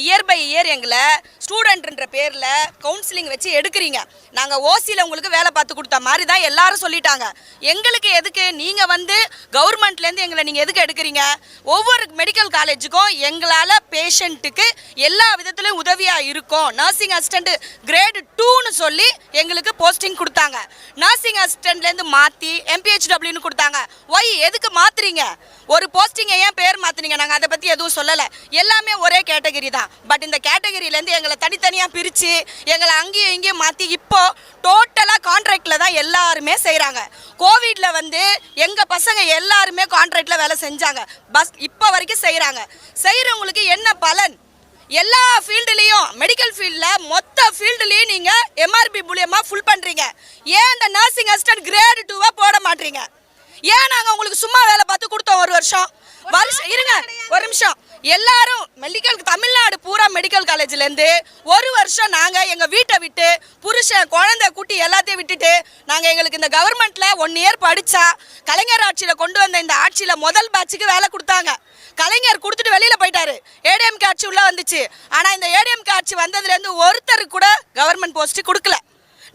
Year by year எங்களை ஸ்டூடெண்ட்ன்ற பேரில் counselling வச்சு எடுக்கிறீங்க. நாங்கள் ஓசியில் உங்களுக்கு வேலை பார்த்து கொடுத்த மாதிரி தான் எல்லாரும் சொல்லிட்டாங்க. எங்களுக்கு எதுக்கு? நீங்கள் வந்து கவர்மெண்ட்லேருந்து எங்களை நீங்கள் எதுக்கு எடுக்கிறீங்க? ஒவ்வொரு மெடிக்கல் காலேஜுக்கும் எங்களால் பேஷண்ட்டுக்கு எல்லா விதத்துலையும் உதவியாக இருக்கும். நர்சிங் அசிஸ்டண்ட்டு கிரேடு டூன்னு சொல்லி எங்களுக்கு போஸ்டிங் கொடுத்தாங்க. நர்சிங் அசிஸ்டண்ட்லேருந்து மாற்றி எம்பிஹெச்டபிள்யூன்னு கொடுத்தாங்க. ஒய் எதுக்கு மாற்றுறீங்க ஒரு போஸ்டிங்கை ஏன் பேர் மாற்றினீங்க நாங்கள் அதை பற்றி எதுவும் சொல்லலை. எல்லாமே ஒரே கேட்டகரி தான். பட் இந்த கேட்டகரியிலேருந்து எங்களை தனித்தனியாக பிரித்து எங்களை அங்கேயும் இங்கேயும் மாற்றி இப்போது டோட்டலாக கான்ட்ராக்டில் தான் எல்லாருமே செய்கிறாங்க கோவிடில் வந்து எங்கள் பசங்க எல்லாருமே கான்ட்ராக்டில் வேலை செஞ்சாங்க. பஸ் இப்போ வரைக்கும் செய்கிறாங்க செய்கிறவங்களுக்கு என்ன பலன்? எல்லா ஃபீல்டுலேயும் மெடிக்கல் ஃபீல்டில் மொத்த ஃபீல்டுலேயும் நீங்கள் எம்ஆர்பி மூலியமாக ஃபுல் பண்ணுறீங்க ஏன் இந்த நர்சிங் அசிஸ்டன்ட் கிரேடு டூவாக போட மாட்டீங்க? ஏன் நாங்கள் உங்களுக்கு சும்மா வேலை பார்த்து கொடுத்தோம் ஒரு வருஷம்? வருஷம் இருங்க ஒரு நிமிஷம். எல்லாரும் மெடிக்கல் தமிழ்நாடு பூரா மெடிக்கல் காலேஜ்லேருந்து ஒரு வருஷம் நாங்கள் எங்கள் வீட்டை விட்டு புருஷன் குழந்தை குட்டி எல்லாத்தையும் விட்டுட்டு நாங்கள் எங்களுக்கு இந்த கவர்மெண்ட்டில் ஒன் இயர் படித்தா கலைஞர் ஆட்சியில் கொண்டு வந்த இந்த ஆட்சியில் முதல் பேட்சுக்கு வேலை கொடுத்தாங்க. கலைஞர் கொடுத்துட்டு வெளியில போயிட்டாரு. ஏடிஎம் ஆட்சி உள்ள வந்துச்சு. ஆனா இந்த ஏடிஎம் ஆட்சி வந்ததுல இருந்து ஒருத்தருக்கு கூட கவர்மெண்ட் போஸ்ட் கொடுக்கல.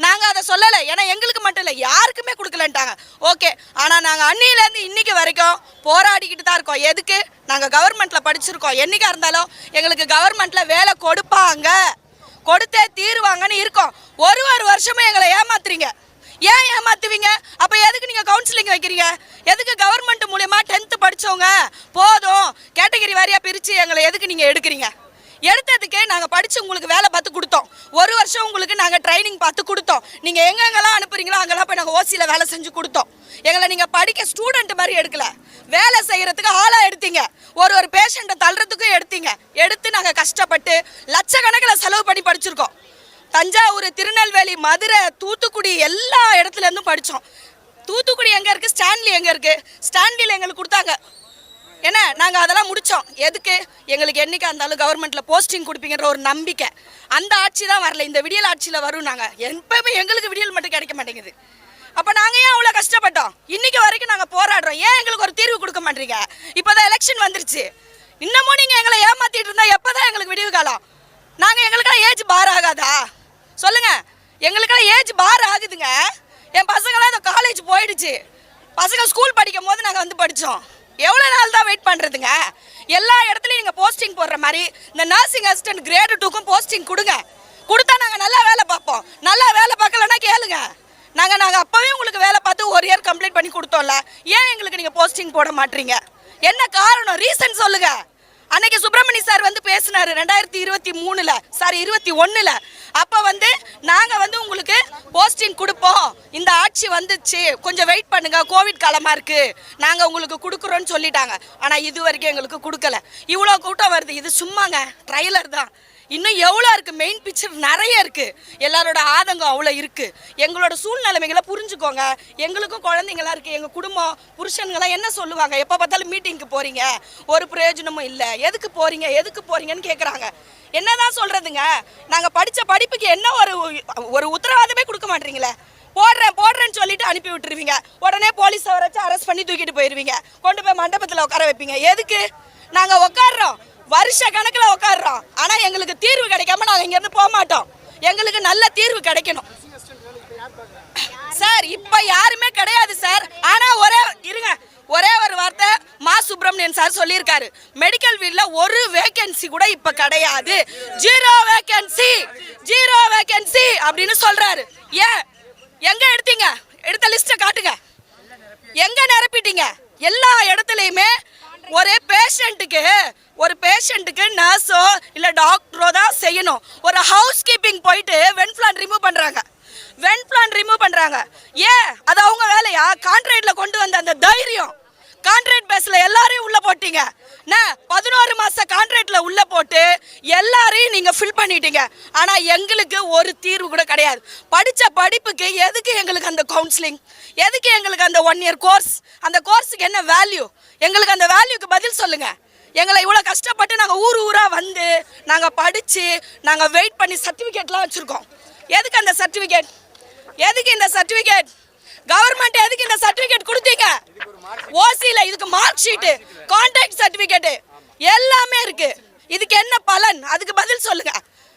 நாங்கள் அதை சொல்லலை. ஏன்னா எங்களுக்கு மட்டும் இல்லை யாருக்குமே கொடுக்கலன்ட்டாங்க. ஓகே ஆனால் நாங்கள் அன்னியிலேருந்து இன்றைக்கி இன்னைக்கு வரைக்கும் போராடிக்கிட்டு தான் இருக்கோம். எதுக்கு? நாங்கள் கவர்மெண்ட்டில் படிச்சிருக்கோம். என்றைக்காக இருந்தாலும் எங்களுக்கு கவர்மெண்ட்டில் வேலை கொடுப்பாங்க. கொடுத்தே தீருவாங்கன்னு இருக்கோம். ஒரு ஒரு வருஷமும் எங்களை ஏமாத்துறீங்க. ஏன் ஏமாத்துவீங்க? அப்போ எதுக்கு நீங்கள் கவுன்சிலிங் வைக்கிறீங்க? எதுக்கு கவர்மெண்ட் மூலியமா டென்த்து படித்தவங்க போதும். கேட்டகரி வாரியாக பிரித்து எங்களை எதுக்கு நீங்கள் எடுக்கிறீங்க? எடுத்ததுக்கே நாங்கள் படித்து உங்களுக்கு வேலை பார்த்து கொடுத்தோம். ஒரு வருஷம் உங்களுக்கு நாங்கள் ட்ரைனிங் பார்த்து கொடுத்தோம். நீங்கள் எங்கெங்கெல்லாம் அனுப்புறீங்களோ அங்கெல்லாம் போய் நாங்கள் ஓசியில் வேலை செஞ்சு கொடுத்தோம். எங்களை நீங்கள் படிக்க ஸ்டூடெண்ட் மாதிரி எடுக்கல. வேலை செய்கிறதுக்கு ஆளாக எடுத்தீங்க. ஒரு ஒரு பேஷண்ட்டை தள்ளுறதுக்கும் எடுத்தீங்க. எடுத்து நாங்கள் கஷ்டப்பட்டு லட்சக்கணக்கில் செலவு பண்ணி படிச்சிருக்கோம். தஞ்சாவூர் திருநெல்வேலி மதுரை தூத்துக்குடி எல்லா இடத்துலேருந்தும் படித்தோம் தூத்துக்குடி எங்கே இருக்குது ஸ்டான்லி எங்கே இருக்குது ஸ்டான்லியில் எங்களுக்கு கொடுத்தாங்க. என்ன நாங்கள் அதெல்லாம் முடித்தோம் எதுக்கு? எங்களுக்கு என்னைக்கா இருந்தாலும் கவர்மெண்ட்டில் போஸ்டிங் கொடுப்பீங்கன்ற ஒரு நம்பிக்கை. அந்த ஆட்சி தான் வரல. இந்த விடியல் ஆட்சியில் வரும் நாங்கள் எப்பவுமே எங்களுக்கு விடியல் மட்டும் கிடைக்க மாட்டேங்குது. அப்போ நாங்கள் ஏன் அவ்வளோ கஷ்டப்பட்டோம்? இன்னைக்கு வரைக்கும் நாங்கள் போராடுறோம். ஏன் எங்களுக்கு ஒரு தீர்வு கொடுக்க மாட்டீங்க? இப்போ தான் எலெக்ஷன் வந்துருச்சு. இன்னமும் நீங்கள் எங்களை ஏமாற்றிட்டு இருந்தால் எப்போ தான் எங்களுக்கு விடிவு காலம்? நாங்கள் எங்களுக்கெல்லாம் ஏஜ் பார் ஆகாதா? சொல்லுங்கள் எங்களுக்கெல்லாம் ஏஜ் பார் ஆகுதுங்க. என் பசங்களாம் இந்த காலேஜ் போயிடுச்சு. பசங்க ஸ்கூல் படிக்கும் போது நாங்கள் வந்து படித்தோம் எவ்வளோ நாள் தான் வெயிட் பண்ணுறதுங்க எல்லா இடத்துலையும் நீங்கள் போஸ்டிங் போடுற மாதிரி இந்த நர்சிங் அசிஸ்டன்ட் கிரேடு டூக்கும் போஸ்டிங் கொடுங்க. கொடுத்தா நாங்கள் நல்லா வேலை பார்ப்போம். நல்லா வேலை பார்க்கலன்னா கேளுங்க. நாங்கள் நாங்கள் அப்போவே உங்களுக்கு வேலை பார்த்து ஒரு இயர் கம்ப்ளீட் பண்ணி கொடுத்தோம்ல. ஏன் எங்களுக்கு நீங்கள் போஸ்டிங் போட மாட்டீங்க? என்ன காரணம்? ரீசன் சொல்லுங்கள் அன்னைக்கு சுப்பிரமணி சார் வந்து பேசினாரு ரெண்டாயிரத்தி இருபத்தி மூணுல. சாரி இருபத்தி ஒண்ணுல. அப்ப வந்து நாங்க வந்து உங்களுக்கு போஸ்டிங் கொடுப்போம். இந்த ஆட்சி வந்துச்சு. கொஞ்சம் வெயிட் பண்ணுங்க. கோவிட் காலமா இருக்கு. நாங்க உங்களுக்கு கொடுக்குறோன்னு சொல்லிட்டாங்க. ஆனா இது வரைக்கும் எங்களுக்கு கொடுக்கல. இவ்வளோ கூட்டம் வருது. இது சும்மாங்க. ட்ரைலர் தான். இன்னும் எவ்வளோ இருக்குது மெயின் பிக்சர் நிறைய இருக்குது எல்லாரோட ஆதங்கம் அவ்வளோ இருக்குது எங்களோட சூழ்நிலைமைகளை புரிஞ்சுக்கோங்க. எங்களுக்கும் குழந்தைங்களா இருக்குது எங்கள் குடும்பம் புருஷன்களாம் என்ன சொல்லுவாங்க? எப்போ பார்த்தாலும் மீட்டிங்க்கு போகிறீங்க ஒரு பிரயோஜனமும் இல்லை. எதுக்கு போகிறீங்க எதுக்கு போகிறீங்கன்னு கேட்குறாங்க என்னதான் சொல்கிறதுங்க நாங்கள் படித்த படிப்புக்கு என்ன ஒரு ஒரு உத்தரவாதமே கொடுக்க மாட்டீங்களே. போடுறேன் போடுறேன்னு சொல்லிட்டு அனுப்பி விட்டுருவீங்க. உடனே போலீஸ் வச்சு அரெஸ்ட் பண்ணி தூக்கிட்டு போயிடுவீங்க கொண்டு போய் மண்டபத்தில் உட்கார வைப்பீங்க. எதுக்கு? நாங்கள் உட்காடுறோம் வருஷ கணக்கில் உட்காடுறோம் ஆனால் எங்களுக்கு தீர்வு கிடைக்காம நாங்கள் இங்கேருந்து போக மாட்டோம். எங்களுக்கு நல்ல தீர்வு கிடைக்கணும். சார் இப்போ யாருமே கிடையாது சார். ஆனால் ஒரே இருங்க. ஒரே ஒரு வார்த்தை மா சுப்பிரமணியன் சார் சொல்லியிருக்காரு. மெடிக்கல் ஃபீல்டில் ஒரு வேகன்சி கூட இப்போ கிடையாது. ஜீரோ வேகன்சி ஜீரோ வேகன்சி அப்படின்னு சொல்றாரு. ஏன் எங்க எடுத்தீங்க? எடுத்த லிஸ்ட்டை காட்டுங்க. எங்க நிரப்பிட்டீங்க? எல்லா இடத்துலையுமே ஒரே பேஷண்ட்டுக்கு ஒரு பேஷண்ட்டுக்கு நர்ஸோ இல்லை டாக்டரோ தான் செய்யணும். ஒரு ஹவுஸ் கீப்பிங் போயிட்டு வென்ஃப்ளான் ரிமூவ் பண்ணுறாங்க வென்ஃப்ளான் ரிமூவ் பண்ணுறாங்க ஏன்? அது அவங்க வேலையா? கான்ட்ராக்டில் கொண்டு வந்த அந்த தைரியம். கான்ட்ராக்ட் பேஸில் எல்லாரையும் உள்ளே போட்டீங்க. பதினோரு மாச கான்ட்ராக்ட்ல உள்ள போட்டு எல்லாரையும் நீங்க ஃபில் பண்ணிட்டீங்க. ஆனா எங்களுக்கு ஒரு தீர்வு கூட கிடையாது. படிச்ச படிப்புக்கு எதுக்கு எங்களுக்கு அந்த கவுன்சிலிங் எதுக்கு எங்களுக்கு அந்த ஒன் இயர் கோர்ஸ் அந்த கோர்ஸுக்கு என்ன வேல்யூ எங்களுக்கு அந்த வேல்யூக்கு பதில் சொல்லுங்க. எங்களை இவ்வளோ கஷ்டப்பட்டு நாங்கள் ஊர் ஊராக வந்து நாங்கள் படித்து நாங்கள் வெயிட் பண்ணி சர்டிஃபிகேட்லாம் வச்சுருக்கோம். எதுக்கு அந்த சர்டிஃபிகேட் எதுக்கு இந்த சர்டிஃபிகேட் கவர்மெண்ட் எதுக்கு இந்த சர்டிஃபிகேட் கொடுத்தீங்க? ஓசியில் இதுக்கு மார்க் ஷீட்டு கான்டாக்ட் சர்டிஃபிகேட் எல்லாமே இருக்கு. இதுக்கு என்ன பலன்? அதுக்கு பதில் சொல்லுங்க.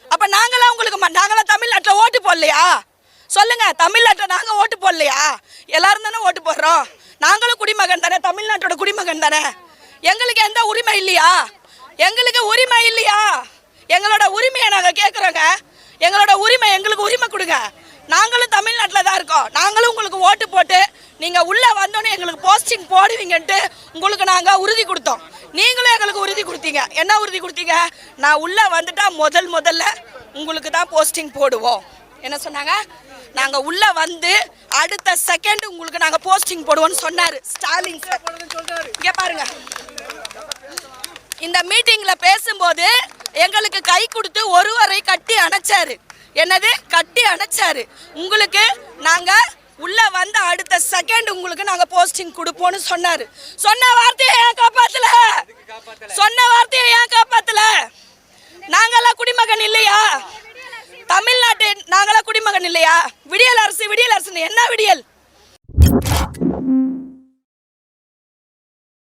அப்ப நாங்களாம் உங்களுக்கு ம- நாங்களாம் தமிழ்நாட்டுல ஓட்டு போடலையா? சொல்லுங்க தமிழ்நாட்டில் நாங்கள் ஓட்டு போடலையா? எல்லாரும் தானே ஓட்டு போடுறோம். நாங்களும் குடிமகன் தானே தமிழ்நாட்டோட குடிமகன் தானே. எங்களுக்கு எந்த உரிமை இல்லையா? எங்களுக்கு உரிமை இல்லையா? எங்களோட உரிமையை நாங்கள் கேட்குறோங்க. எங்களோட உரிமை எங்களுக்கு உரிமை கொடுங்க. நாங்களும் தமிழ்நாட்டில் தான் இருக்கோம். நாங்களும் உங்களுக்கு ஓட்டு போட்டு நீங்கள் உள்ளே வந்தோன்னே எங்களுக்கு போஸ்டிங் போடுவீங்கன்ட்டு உங்களுக்கு நாங்கள் உறுதி கொடுத்தோம். நீங்களும் எங்களுக்கு உறுதி கொடுத்தீங்க. என்ன உறுதி கொடுத்தீங்க? நான் உள்ளே வந்துட்டா முதல் முதல்ல உங்களுக்கு தான் போஸ்டிங் போடுவோம். என்ன சொன்னாங்க? நாங்கள் உள்ளே வந்து அடுத்த செகண்ட் உங்களுக்கு நாங்கள் போஸ்டிங் போடுவோம்னு சொன்னார். ஸ்டாலின் சார் இங்கே பாருங்க. இந்த மீட்டிங்கில் பேசும்போது எங்களுக்கு கை கொடுத்து ஒருவரை கட்டி அணைச்சாரு. என்னது? கட்டி அணைச்சாரு. உங்களுக்கு நாங்கள் உள்ள வந்த அடுத்த செகண்ட் உங்களுக்கு நாங்க போஸ்டிங் கொடுப்போம்னு சொன்னாரு. சொன்ன வார்த்தையை ஏன் காப்பாத்தல? சொன்ன வார்த்தையை ஏன் காப்பாத்தல? நாங்கெல்லாம் குடிமகன் இல்லையா? தமிழ்நாட்டு நாங்களாம் குடிமகன் இல்லையா? விடியல் அரசு விடியல் அரசு என்ன விடியல்?